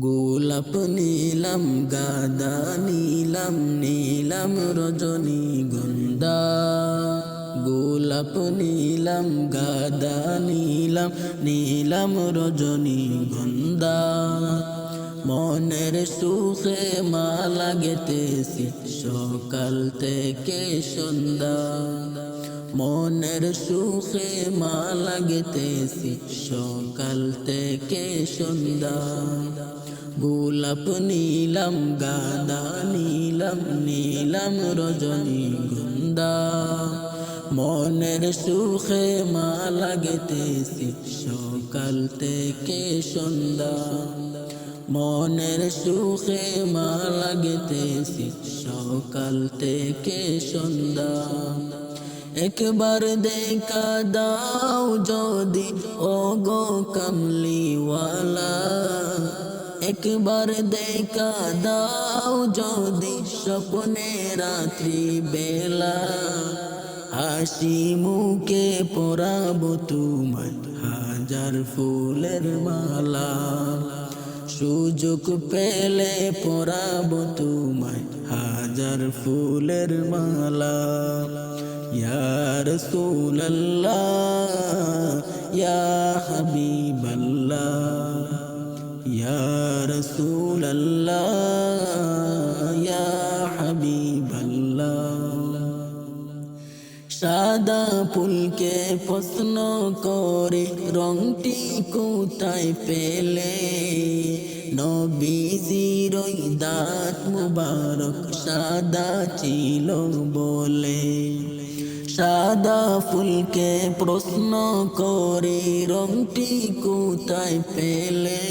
গোলাপ নীলাম, গাদা নীলাম নীলাম রজনী গন্ধা। গোলাপ নীলাম, গাদা নীলাম নীলাম রজনী গন্ধা। মনের সুখে মা লাগেতেছি সকাল থেকে সন্ধ্যা। মনের সুখে মা লাগতেছি, সকাল থেকে সন্ধ্যা গোলাপ নীলাম, গাদা নীলাম নীলাম রজনী গন্ধা। মনের সুখে মা লাগতেছি, সকাল থেকে সন্ধ্যা মনের সুখে মা লাগতেছি, সকাল থেকে সন্ধ্যা একবার দেখা দাও যদি ও গো কামলিওয়ালা। একবার দেখা দাও যদি, স্বপ্নে রাত্রি বেলা। হাসি মুখে পরাবো তোমায়, হাজার ফুলের মালা। সুযোগ পেলে পরাবো তোমায়, হাজার ফুলের মালা। ইয়া রাসূলুল্লাহ ইয়া হাবিবাল্লাহ ইয়া রাসূলুল্লাহ ইয়া হাবিবাল্লাহ সাদা ফুলকে প্রশ্ন করে রংটি কোথায় পেলে? ওই দাঁত মুবারক সাদা ছিল বলে। সাদা ফুলকে প্রশ্ন করে, রংটি কোথায় পেলে?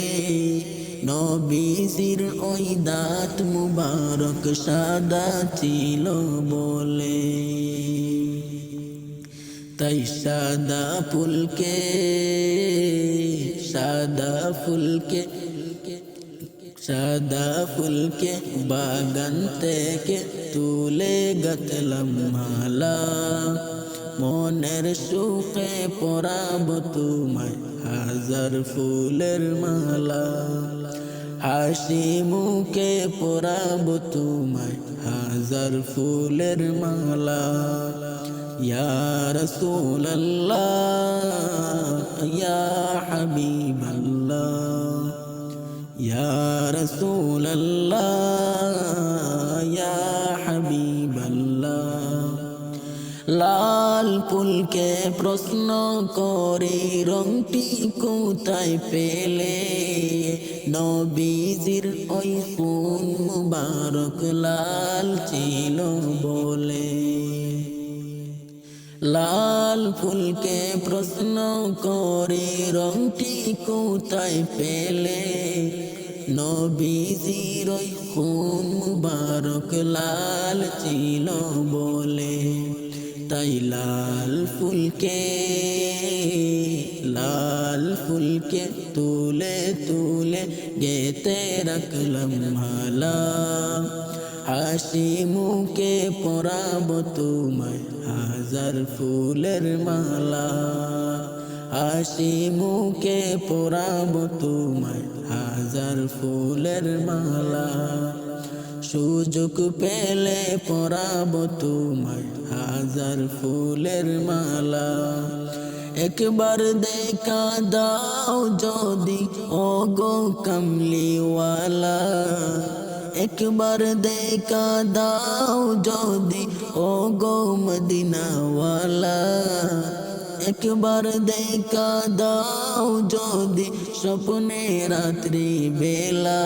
নবীজির ওই দাঁত মুবারক সাদা ছিল বলে। তাই সাদা ফুলকে সাদা ফুলকে সাদা ফুলকে বাগান থেকে তুলে গতলাম মালা। মনের সুখে পরাব তোমায় হাজার ফুলের মালা। হাসি মুখে পরাব তোমায় হাজার ফুলের মালা। ইয়া রাসূলুল্লাহ। লাল ফুলকে প্রশ্ন করে রংটি কোথায় পেলে? নবীজির ওই ফুল মুবারক লাল ছিল বলে। লাল ফুলকে প্রশ্ন করে রংটি কোথায় পেলে? নবীজির ওই খুন মুবারক লাল ছিল বলে। তাই লাল ফুলকে লাল ফুলকে তুলে তুলে গেতে রাখলাম মালা। হাসি মুখে পরাব তোমায় হাজার ফুলের মালা। হাসি মুখে পরাব তোমায় হাজার ফুলের মালা। সুযোগ পেলে পরাব তোমায় হাজার ফুলের মালা। একবার দেখা দাও যদি ও গো কামলিওয়ালা। একবার দেখা দাও যদি ও গো মদিনাওয়ালা। একবার দেখা দাও যদি, স্বপ্নে রাত্রি বেলা।